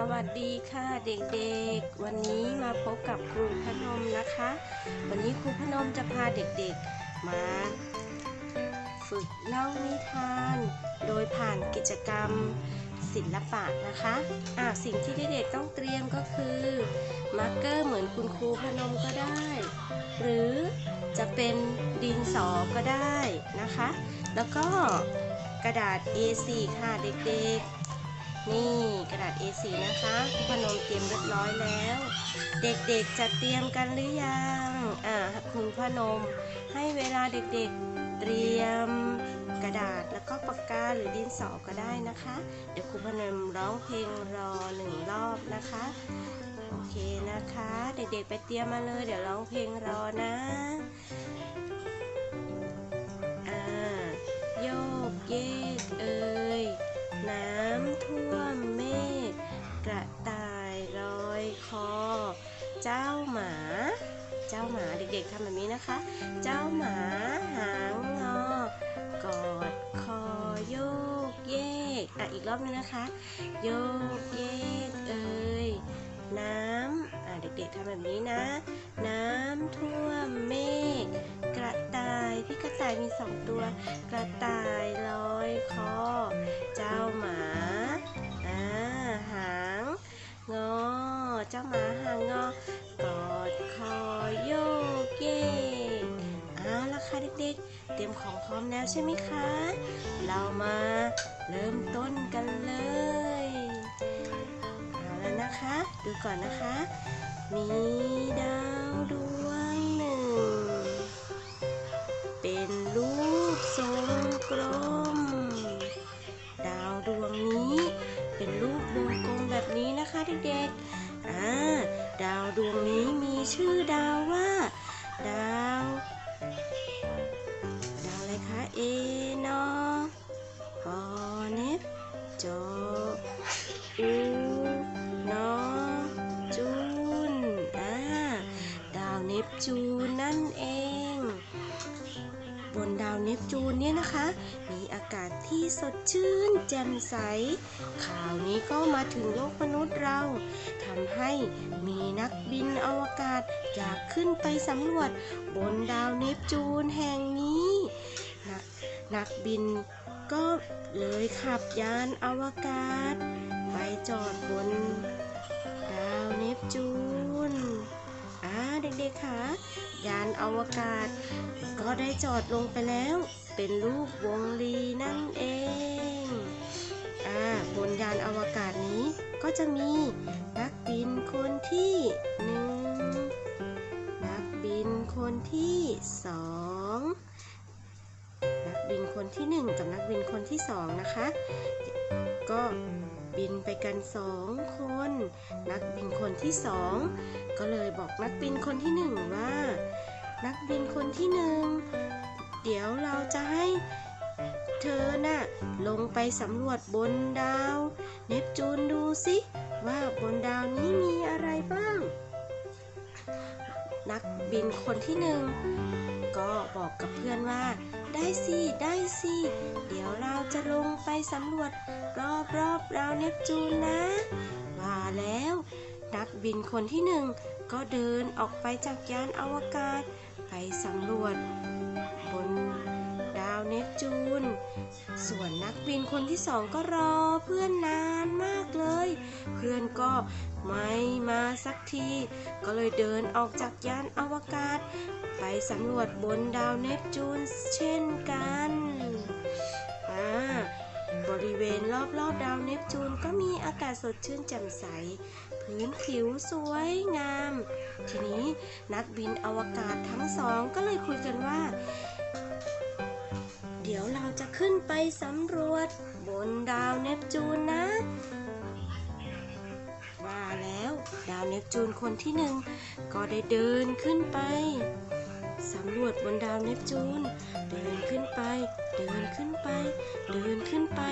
สวัสดีค่ะเด็กๆ วันนี้มาพบกับครูพนมนะคะ วันนี้ครูพนมจะพาเด็กๆ มาฝึกเล่านิทาน โดยผ่านกิจกรรมศิลปะนะคะอะสิ่งที่เด็กๆต้องเตรียมก็คือมาร์กเกอร์เหมือนคุณครูพนมก็ได้ หรือจะเป็นดินสอก็ได้นะคะ แล้วก็กระดาษ A4 ค่ะเด็กๆ นี่กระดาษ A4 นะคะครูพนมเตรียมเรียบร้อยแล้ว เด็กๆจะเตรียมกันหรือยังอ่าครูพนม ให้เวลาเด็กๆเตรียมกระดาษแล้วก็ปากกาหรือดินสอก็ได้นะคะ เดี๋ยวครูพนมร้องเพลงรอหนึ่งรอบนะคะ โอเคนะคะ เด็กๆไปเตรียมมาเลย เดี๋ยวร้องเพลงรอนะ จ้าหมาเด็กๆทำแบบนี้นะคะ เจ้าหมาหางงอกอดคอโยกเยกอะอีกรอบนึงนะคะ โยกเยกเอ่ยน้ำอะเด็กๆทำแบบนี้นะ น้ำท่วมเมฆกระต่ายพี่กระต่ายมีสองตัว กระต่ายลอยคอ เจ้าหมาอ่าหางงอเจ้าหมา เตรียมของพร้อมแล้วใช่ไหมคะ เรามาเริ่มต้นกันเลยเอาแล้วนะคะ ดูก่อนนะคะ มีดาวดวง อะไรคะเอนอปอเนฟจออูนอจูนอ่าดาวเนปจูนนั่นเอง บนดาวเนปจูนเนี่ยนะคะ มีอากาศที่สดชื่นแจ่มใส ข่าวนี้ก็มาถึงโลกมนุษย์เราทำให้มีนักบินอวกาศอยากขึ้นไปสำรวจบนดาวเนปจูนแห่งนี้ นักบินก็เลยขับยานอวกาศ ไปจอดบนดาวเนปจูนอ่าเด็กๆค่ะยานอวกาศ ก็ได้จอดลงไปแล้ว เป็นรูปวงลีนั่นเองอ่าบนยานอวกาศนี้ก็จะมีนักบินคนที่หนึ่งนักบินคนที่สอง บินคนที่หนึ่งกับนักบินคนที่สองนะคะ ก็บินไปกันสองคน นักบินคนที่สองก็เลยบอกนักบินคนที่หนึ่งว่า นักบินคนที่หนึ่งเดี๋ยวเราจะให้เธอน่ะลงไปสำรวจบนดาว เนปจูนดูสิว่าบนดาวนี้มีอะไรบ้าง นักบินคนที่หนึ่ง ก็บอกกับเพื่อนว่า ได้สิได้สิ เดี๋ยวเราจะลงไปสำรวจ รอบรอบดาวเนปจูนนะ ว่าแล้ว นักบินคนที่หนึ่งก็เดินออกไปจากยานอวกาศ ไปสำรวจ นักบินคนที่สองก็รอเพื่อนนานมากเลย เพื่อนก็ไม่มาสักที ก็เลยเดินออกจากยานอวกาศ ไปสำรวจบนดาวเนปจูนเช่นกันบริเวณรอบๆดาวเนปจูนก็มีอากาศสดชื่นแจ่มใส พื้นผิวสวยงาม ทีนี้นักบินอวกาศทั้งสองก็เลยคุยกันว่า จะขึ้นไปสำรวจ บนดาวเนปจูนนะว่าแล้วดาวเนปจูนคนที่หนึ่งก็ได้เดินขึ้นไปสำรวจบนดาวเนปจูน เดินขึ้นไป เดินขึ้นไป เดินขึ้นไป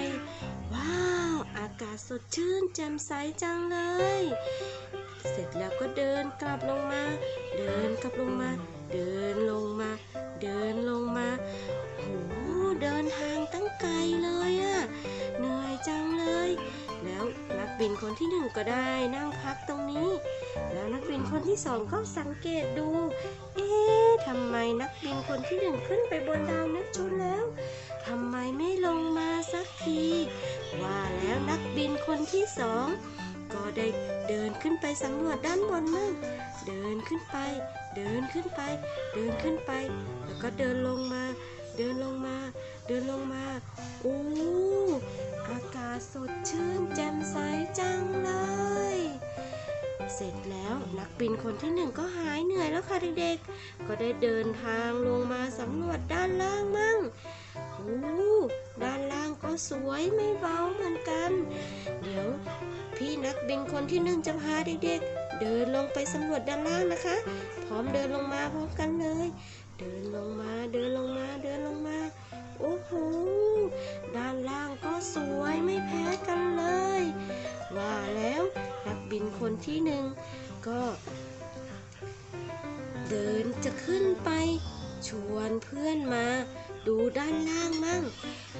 ว้าว อากาศสดชื่นแจ่มใสจังเลย เสร็จแล้วก็เดินกลับลงมา เดินกลับลงมา เดินลงมา เดินลงมา ไกลเลยอะเหนื่อยจังเลย แล้วนักบินคนที่หนึ่งก็ได้นั่งพักตรงนี้ แล้วนักบินคนที่สองก็สังเกตดู เอ๊ะทำไมนักบินคนที่หนึ่งขึ้นไปบนดาวเนปจูนแล้วทำไมไม่ลงมาสักที ว่าแล้วนักบินคนที่สองก็ได้เดินขึ้นไปสำรวจด้านบนมั่งเดินขึ้นไป เดินขึ้นไป เดินขึ้นไป แล้วก็เดินลงมา เดินลงมา เดินลงมาโอ้อากาศสดชื่นแจ่มใสจังเลย เสร็จแล้วนักบินคนที่หนึ่งก็หายเหนื่อยแล้วค่ะเด็กๆ ก็ได้เดินทางลงมาสำรวจด้านล่างมั่งโอ้ด้านล่างก็สวยไม่เบาเหมือนกัน เดี๋ยวพี่นักบินคนที่หนึ่งจะพาเด็กๆ เดินลงไปสำรวจด้านล่างนะคะ พร้อมเดินลงมาพร้อมกันเลย เดินลงมา ที่หนึ่งก็ เดินจะขึ้นไป ชวนเพื่อนมา ดูด้านล่างมั่ง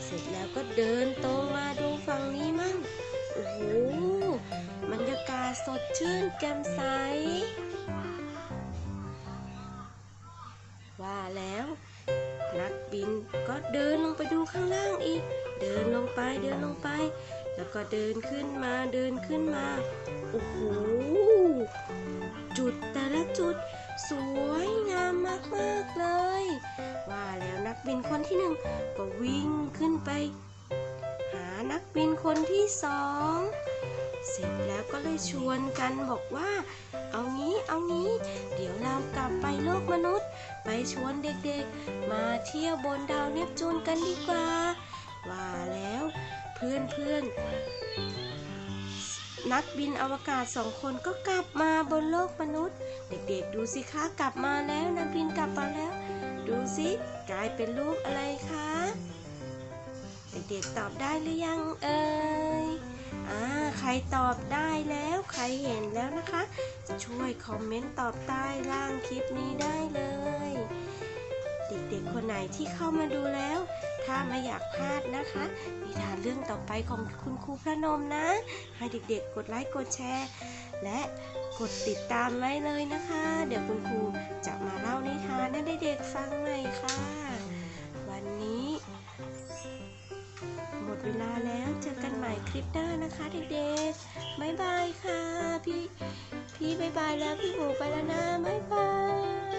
เสร็จแล้วก็เดินตรงมาดูฝั่งนี้มั่ง โอ้โหบรรยากาศสดชื่นแจ่มใส ว่าแล้วนักบินก็เดินลงไปดูข้างล่างอีก เดินลงไปเดินลงไป แล้วก็เดินขึ้นมาเดินขึ้นมา โอ้โห จุดแต่ละจุดสวยงามมากๆเลย ว่าแล้วนักบินคนที่หนึ่งก็วิ่งขึ้นไป หานักบินคนที่สอง เสร็จแล้วก็เลยชวนกันบอกว่า เอางี้เอางี้ เดี๋ยวเรากลับไปโลกมนุษย์ ไปชวนเด็กๆ มาเที่ยวบนดาวเนปจูนกันดีกว่า ว่าแล้ว เพื่อนๆ นักบินอวกาศสองคนก็กลับมาบนโลกมนุษย์ เด็กๆดูสิคะกลับมาแล้วนักบินกลับมาแล้ว ดูสิกลายเป็นรูปอะไรคะเด็กๆตอบได้หรือยังเอ่ยอ่าใครตอบได้แล้วใครเห็นแล้วนะคะ ช่วยคอมเมนต์ตอบใต้ล่างคลิปนี้ได้เลย เด็กๆคนไหนที่เข้ามาดูแล้ว ถ้าไม่อยากพลาดนะคะ นิทานเรื่องต่อไปของคุณครูพระนมนะ ให้เด็กๆ กดไลค์กดแชร์ และกดติดตามไว้เลยนะคะ เดี๋ยวคุณครูจะมาเล่านิทานให้เด็กๆฟังใหม่ค่ะ วันนี้ หมดเวลาแล้วเจอกันใหม่คลิปหน้านะคะเด็กๆบ๊ายบายค่ะ พี่พี่บ๊ายบายแล้วพี่หมูไปแล้วนะบ๊ายบาย